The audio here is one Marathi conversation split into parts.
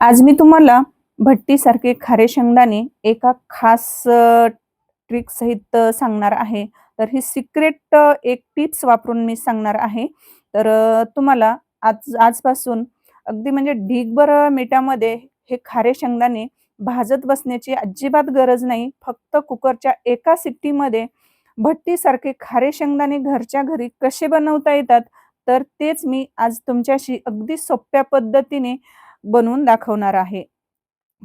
आज मी तुम्हाला भट्टीसारखे खारे शेंगदाणे एका खास ट्रिक सहित सांगणार आहे. तर ही सिक्रेट एक टिप्स वापरून मी सांगणार आहे. तर तुम्हाला आज आजपासून अगदी म्हणजे ढीगभर मिठामध्ये हे खारे शेंगदाणे भाजत बसण्याची अजिबात गरज नाही. फक्त कुकरच्या एका सिट्टीमध्ये भट्टीसारखे खारे शेंगदाणे घरच्या घरी कसे बनवता येतात, तर तेच मी आज तुमच्याशी अगदी सोप्या पद्धतीने बनवून दाखवणार आहे.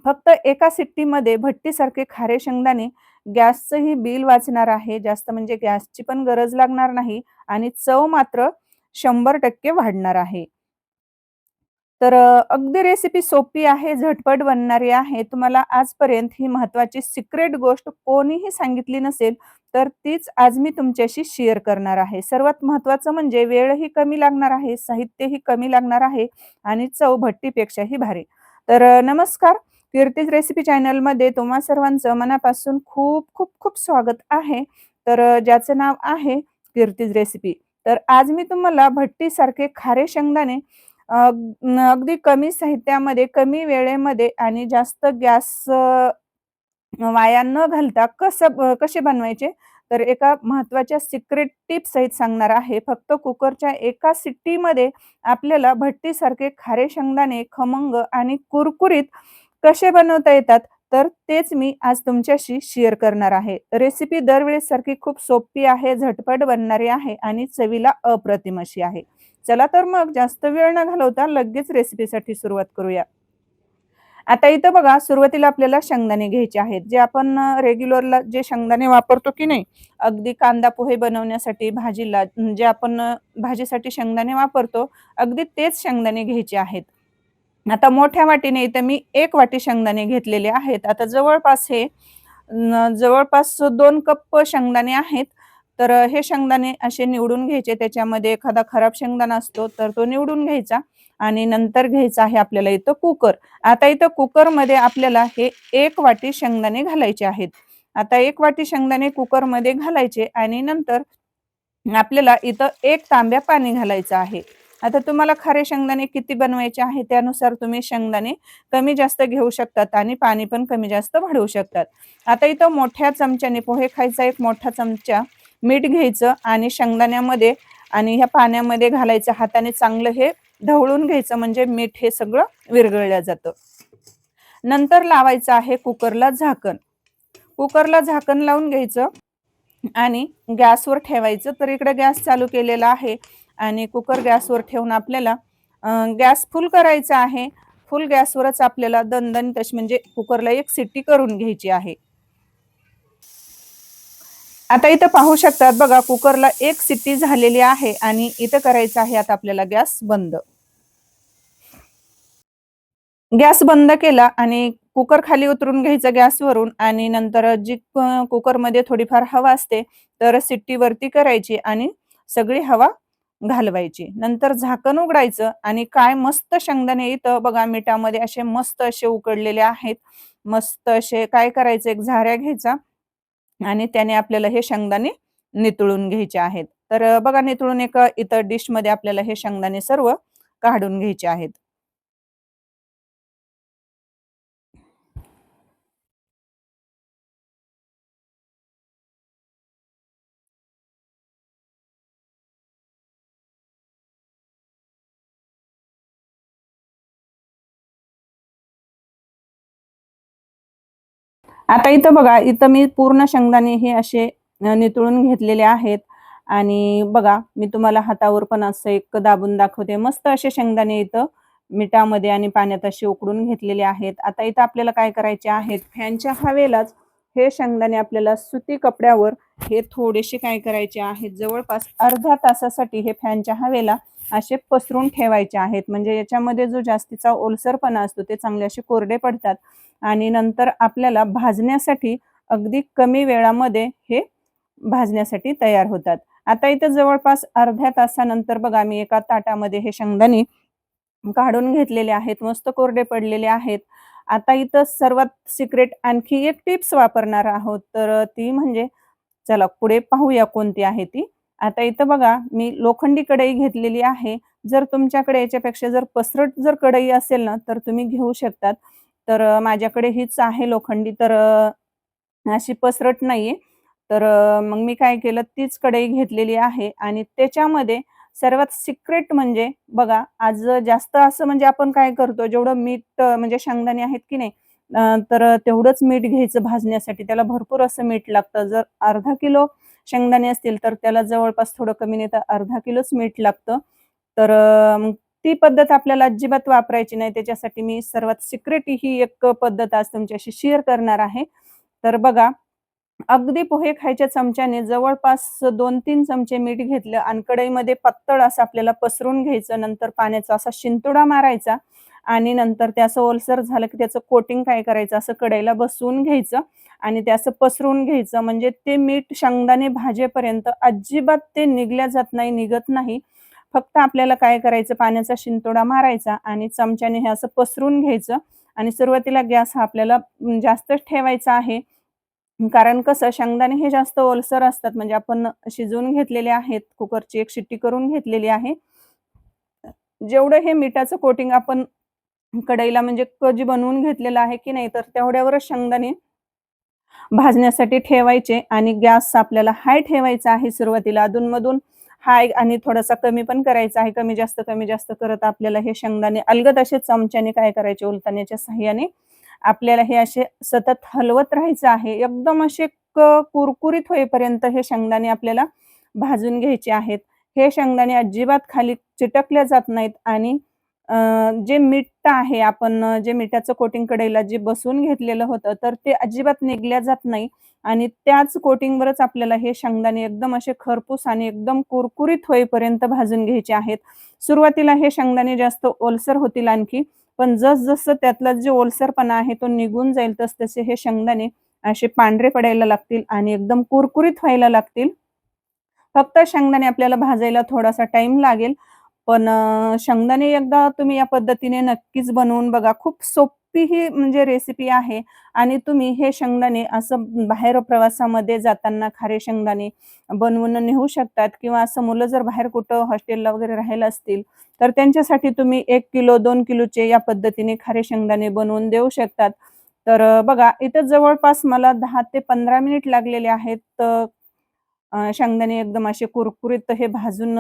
फक्त एका सिट्टीमध्ये भट्टीसारखे खारे शेंगदाणे गॅसचंही बिल वाचणार आहे. जास्त म्हणजे गॅसची पण गरज लागणार नाही आणि चव मात्र 100% वाढणार आहे. तर अगदी रेसिपी सोपी आहे, झटपट बनणारी आहे. तुम्हाला आजपर्यंत ही महत्त्वाची सिक्रेट गोष्ट कोणीही सांगितली नसेल, तर तीच आज मी तुमच्याशी शेअर करणार आहे. सर्वात महत्त्वाचं म्हणजे वेळही कमी लागणार आहे, साहित्यही कमी लागणार आहे आणि चव भट्टीपेक्षाही भारी. तर नमस्कार. कीर्तीज रेसिपी चॅनलमध्ये तुम्हा सर्वांचं मनापासून खूप खूप खूप स्वागत आहे. तर ज्याचं नाव आहे कीर्तीज रेसिपी. तर आज मी तुम्हाला भट्टीसारखे खारे शेंगदाणे अगदी कमी साहित्यामध्ये, कमी वेळेमध्ये आणि जास्त गॅस वाया न घालता कसं कसे बनवायचे, तर एका महत्त्वाच्या सिक्रेट टिप सहित सांगणार आहे. फक्त कुकरच्या एका सिटीमध्ये आपल्याला भट्टीसारखे खारे शेंगदाणे खमंग आणि कुरकुरीत कसे बनवता येतात, तर तेच मी आज तुमच्याशी शेअर करणार आहे. रेसिपी दरवेळेससारखी खूप सोपी आहे, झटपट बनणारी आहे आणि चवीला अप्रतिम अशी आहे. चला तर मग जास्त वेळ न घालवता लगेच रेसिपीसाठी सुरुवात करूया. आता इथं बघा सुरुवातीला आपल्याला शेंगदाणे घ्यायचे आहेत. जे आपण रेग्युलरला जे शेंगदाणे वापरतो की नाही, अगदी कांदा पोहे बनवण्यासाठी, भाजीला जे आपण भाजीसाठी शेंगदाणे वापरतो, अगदी तेच शेंगदाणे घ्यायचे आहेत. आता मोठ्या वाटीने इथं मी एक वाटी शेंगदाणे घेतलेले आहेत. आता जवळपास हे जवळपास दोन कप शेंगदाणे आहेत. तर हे शेंगदाणे असे निवडून घ्यायचे. त्याच्यामध्ये एखादा खराब शेंगदाणा असतो, तर तो निवडून घ्यायचा आणि नंतर घ्यायचा आहे आपल्याला इथं कुकर. आता इथं कुकरमध्ये आपल्याला हे एक वाटी शेंगदाणे घालायचे आहेत. आता एक वाटी शेंगदाणे कुकरमध्ये घालायचे आणि नंतर आपल्याला इथं एक तांब्या पाणी घालायचं आहे. आता तुम्हाला खरे शेंगदाणे किती बनवायचे आहे, त्यानुसार तुम्ही शेंगदाणे कमी जास्त घेऊ शकतात आणि पाणी पण कमी जास्त वाढवू शकतात. आता इथं मोठ्या चमच्याने पोहे खायचा एक मोठा चमचा मीठ घ्यायचं आणि शेंगदाण्यामध्ये आणि ह्या पाण्यामध्ये घालायचं. हाताने चांगलं हे ढवळून घ्यायचं म्हणजे मीठ हे सगळं विरघळलं जातं. नंतर लावायचं आहे कुकरला झाकण. कुकरला झाकण लावून घ्यायचं आणि गॅसवर ठेवायचं. तर इकडे गॅस चालू केलेला आहे आणि कुकर गॅसवर ठेवून आपल्याला गॅस फुल करायचा आहे. फुल गॅसवरच आपल्याला दणदणीत म्हणजे कुकरला एक सिटी करून घ्यायची आहे. आता इथं पाहू शकतात बघा कुकरला एक सिटी झालेली आहे आणि इथं करायचं आहे आता आपल्याला गॅस बंद. गॅस बंद केला आणि कुकर खाली उतरून घ्यायचं गॅसवरून आणि नंतर जी कुकरमध्ये थोडीफार हवा असते, तर सिट्टी वरती करायची आणि सगळी हवा घालवायची. नंतर झाकण उघडायचं आणि काय मस्त शेंगदाणे इथं बघा मिठामध्ये असे मस्त असे उकडलेले आहेत. मस्त असे काय करायचं एक झाऱ्या घ्यायचा आणि त्याने आपल्याला हे शेंगदाणे नितळून घ्यायचे आहेत. तर बघा नितळून एक इतर डिशमध्ये आपल्याला हे शेंगदाणे सर्व काढून घ्यायचे आहेत. आता इथं बघा, इथं मी पूर्ण शेंगदाणे हे असे नितळून घेतलेले आहेत आणि बघा मी तुम्हाला हातावर पण असं एक दाबून दाखवते. मस्त असे शेंगदाणे इथं मिठामध्ये आणि पाण्यात असे उकडून घेतलेले आहेत. आता इथं आपल्याला काय करायचे आहेत, फॅनच्या हवेलाच हे शेंगदाणे आपल्याला सुती कपड्यावर हे थोडेसे काय करायचे आहेत, जवळपास अर्धा तासासाठी हे फॅनच्या हवेला असे पसरून ठेवायचे आहेत. म्हणजे याच्यामध्ये जो जास्तीचा ओलसरपणा असतो, ते चांगले असे कोरडे पडतात आणि नंतर आपल्याला भाजण्यासाठी अगदी कमी वेळामध्ये हे भाजण्यासाठी तयार होतात. आता इथं जवळपास अर्ध्या तासानंतर बघा मी एका ताटामध्ये हे शेंगदाणे काढून घेतलेले आहेत. मस्त कोरडे पडलेले आहेत. आता इथं सर्वात सिक्रेट आणखी एक टिप्स वापरणार आहोत. तर ती म्हणजे चला पुढे पाहूया कोणती आहे ती. आता इथं बघा मी लोखंडी कढई घेतलेली आहे. जर तुमच्याकडे याच्यापेक्षा जर पसरट जर कढई असेल ना तर तुम्ही घेऊ शकतात. तर माझ्याकडे हीच आहे लोखंडी. तर अशी पसरट नाहीये. तर मग मी काय केलं तीच कढई घेतलेली आहे. आणि त्याच्यामध्ये सर्वात सिक्रेट म्हणजे बघा आज जास्त असं म्हणजे आपण काय करतो जेवढं मीठ म्हणजे शेंगदाणे आहेत की नाही तर तेवढंच मीठ घ्यायचं भाजण्यासाठी. त्याला भरपूर असं मीठ लागतं. जर अर्धा किलो शेंगदाणे असतील तर त्याला जवळपास थोडं कमी नाही तर अर्धा किलोच मीठ लागतं. तर ती पद्धत आपल्याला अजिबात वापरायची नाही. त्याच्यासाठी मी सर्वात सिक्रेट ही एक पद्धत आज तुमच्याशी शेअर करणार आहे. तर बघा अगदी पोहे खायच्या चमच्याने जवळपास 2-3 चमचे मीठ घेतलं आणि कढईमध्ये पत्तळ असं आपल्याला पसरून घ्यायचं. नंतर पाण्याचा असा शिंतोडा मारायचा आणि नंतर त्याचं असं ओलसर झालं की त्याचं कोटिंग काय करायचं? असं कढईला बसवून घ्यायचं. आणि ते असं पसरून घ्यायचं. म्हणजे ते मीठ शेंगदाणे भाजेपर्यंत अजिबात ते निघल्या जात नाही, निघत नाही. फक्त आपल्याला काय करायचं पाण्याचा शिंतोडा मारायचा आणि चमच्याने हे असं पसरून घ्यायचं आणि सुरुवातीला गॅस हा आपल्याला जास्त जास्तच ठेवायचा आहे. कारण कसं शेंगदाणे हे जास्त ओलसर असतात म्हणजे आपण शिजवून घेतलेले आहेत. कुकरची एक शिट्टी करून घेतलेली आहे. जेवढं हे मिठाचं कोटिंग आपण कढईला म्हणजे कजी बनवून घेतलेलं आहे की नाही, तर तेवढ्यावरच शेंगदाणे भाजण्यासाठी ठेवायचे आणि गॅस आपल्याला हाय ठेवायचा आहे सुरुवातीला. अधूनमधून हाय आणि थोडासा कमी पण करायचा आहे. कमी जास्त, कमी जास्त करत आपल्याला हे शेंगदाणे अलगद असे चमच्याने काय करायचे उलटण्याच्या सहाय्याने आपल्याला हे असे सतत हलवत राहायचं आहे. एकदम असे कुरकुरीत होईपर्यंत हे शेंगदाणे आपल्याला भाजून घ्यायचे आहेत. हे शेंगदाणे अजिबात खाली चिटकल्या जात नाहीत आणि जे मीठ आहे आपण जे मिठाचं कोटिंग कडेला जे बसवून घेतलेलं होतं, तर ते अजिबात निघल्या जात नाही आणि त्याच कोटिंगवरच आपल्याला हे शेंगदाणे एकदम असे खरपूस आणि एकदम कुरकुरीत होईपर्यंत भाजून घ्यायचे आहेत. सुरुवातीला हे शेंगदाणे जास्त ओलसर होतील आणखी, पण जसजसं त्यातला जो ओलसरपणा आहे तो निघून जाईल तसतसे हे शेंगदाणे असे पांढरे पडायला लागतील आणि एकदम कुरकुरीत व्हायला लागतील. फक्त शेंगदाणे आपल्याला भाजायला थोडासा टाइम लागेल. पण शेंगदाणे एकदा तुम्ही या पद्धतीने नक्कीच बनवून बघा. खूप सोपी ही म्हणजे रेसिपी आहे आणि तुम्ही हे शेंगदाणे असं बाहेर प्रवासामध्ये जाताना खारे शेंगदाणे बनवून नेऊ शकतात किंवा असं मुलं जर बाहेर कुठं हॉस्टेलला वगैरे राहायला असतील, तर त्यांच्यासाठी तुम्ही एक किलो, दोन किलोचे या पद्धतीने खारे शेंगदाणे बनवून देऊ शकतात. तर बघा इथं जवळपास मला दहा ते 15 मिनिट लागलेले आहेत. शेंगदाणे एकदम असे कुरकुरीत हे भाजून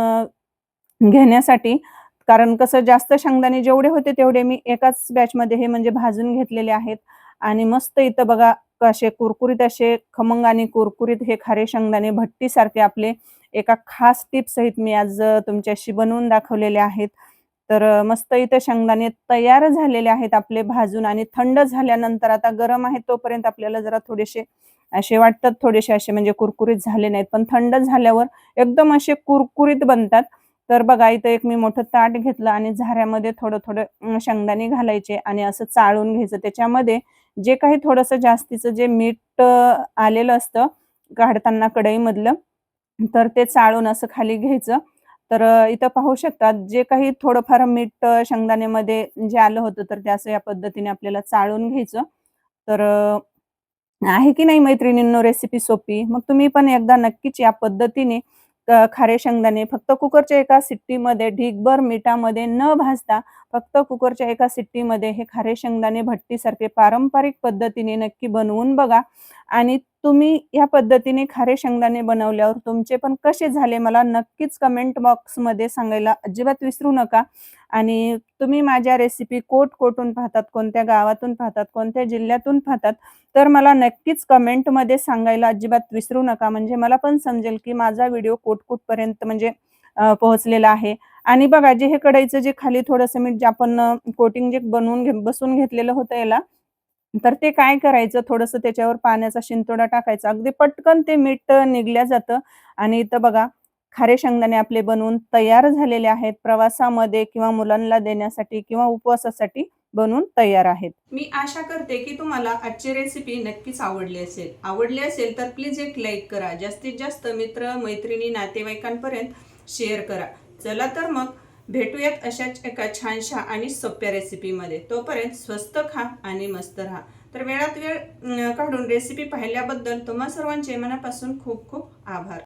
घेण्यासाठी. कारण कसं जास्त शेंगदाणे जेवढे होते तेवढे मी एकाच बॅचमध्ये हे म्हणजे भाजून घेतलेले आहेत आणि मस्त इथं बघा असे कुरकुरीत असे खमंग आणि कुरकुरीत हे खारे शेंगदाणे भट्टीसारखे आपले एका खास टिपसहित मी आज तुमच्याशी बनवून दाखवलेले आहेत. तर मस्त इथं शेंगदाणे तयार झालेले आहेत आपले भाजून आणि थंड झाल्यानंतर आता गरम आहे तोपर्यंत आपल्याला जरा थोडेसे असे वाटतात थोडेसे असे म्हणजे कुरकुरीत झाले नाहीत. पण थंड झाल्यावर एकदम असे कुरकुरीत बनतात. तर बघा इथं एक मी मोठं ताट घेतलं आणि झाऱ्यामध्ये थोडं-थोडं शेंगदाणे घालायचे आणि असं चाळून घ्यायचं. त्याच्यामध्ये जे काही थोडंसं जास्तीचं जे मीठ आलेलं असतं काढताना कढईमधलं, तर ते चाळून असं खाली घ्यायचं. तर इथं पाहू शकतात जे काही थोडंफार मीठ शेंगदाण्यामध्ये जे आलं होतं, तर ते असं या पद्धतीने आपल्याला चाळून घ्यायचं. तर आहे की नाही मैत्रिणींनो रेसिपी सोपी? मग तुम्ही पण एकदा नक्कीच या पद्धतीने खारे शेंगदाणे फक्त कुकरच्या एका सिट्टीमध्ये ढीगभर मिठामध्ये न भाजता फक्त कुकरच्या एका सिट्टीमध्ये हे खारे शेंगदाणे भट्टीसारखे पारंपरिक पद्धतीने नक्की बनवून बघा आणि तुम्ही या पद्धतीने खारे शेंगदाणे बनवल्यावर तुमचे पण कसे झाले मला नक्कीच कमेंट बॉक्समध्ये सांगायला अजिबात विसरू नका. आणि तुम्ही माझ्या रेसिपी कोट कोटून पाहतात, कोणत्या गावातून पाहतात, कोणत्या जिल्ह्यातून पाहतात, तर मला नक्कीच कमेंटमध्ये सांगायला अजिबात विसरू नका. म्हणजे मला पण समजेल की माझा व्हिडिओ कोटकुटपर्यंत म्हणजे पोहोचलेला आहे. आणि बघा जे हे कढईचं जे खाली थोडंसं मीठ जे आपण कोटिंग जे बनवून घे बसून घेतलेलं होतं याला, तर ते काय करायचं थोडंसं त्याच्यावर पाण्याचा शिंतोडा टाकायचा. अगदी पटकन ते मीठ निघल्या जातं आणि इथं बघा खारे शेंगदाणे आपले बनवून तयार झालेले आहेत. प्रवासामध्ये किंवा मुलांना देण्यासाठी किंवा उपवासासाठी बनवून तयार आहेत. मी आशा करते की तुम्हाला आजची रेसिपी नक्कीच आवडली असेल. आवडली असेल तर प्लीज एक लाईक करा. जास्तीत जास्त मित्र, मैत्रिणी, नातेवाईकांपर्यंत शेअर करा. चला तर मग भेटूयात अशाच एका छानशा आणि सोप्या रेसिपीमध्ये. तोपर्यंत स्वस्त खा आणि मस्त राहा. तर वेळात वेळ काढून रेसिपी पाहिल्याबद्दल तुम्हा सर्वांचे मनापासून खूप खूप आभार.